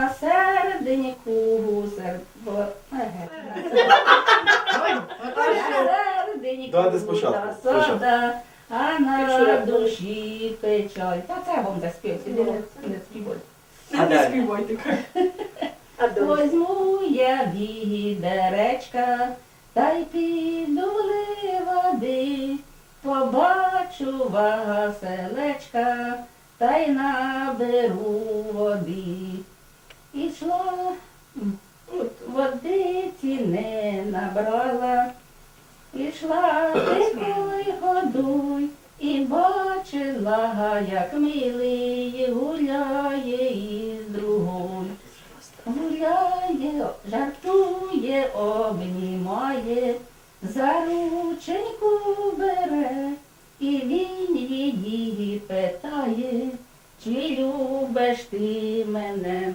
на середині гусер. бо- еге. На середині Давайте спочатку, спочатку. сода, а на душі печаль. Та це вам заспівці, не, не співай. А Не співайте. Возьму я відеречка, та й піду води, побачу веселечка, та й наберу води. Ішла, м, от водиці не набрала, ішла тихой годуй, і бачила, як милий гуляє із другою. Гуляє, жартує, обнімає, за рученьку бере, і він її питає, чи любиш ти мене?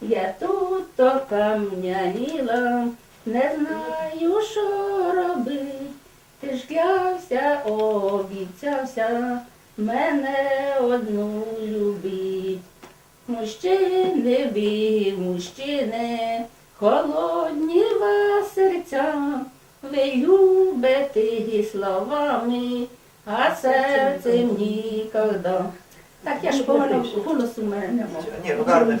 Я тут то кам'яніла, не знаю, що робить. Ти ж клявся, обіцявся, мене одну любить. Мужчини, ви, мужчини, холодні вас серця, ви любите словами, а серцем ніколи. Так я ж погано голосу в мене. Ні, ну гарно.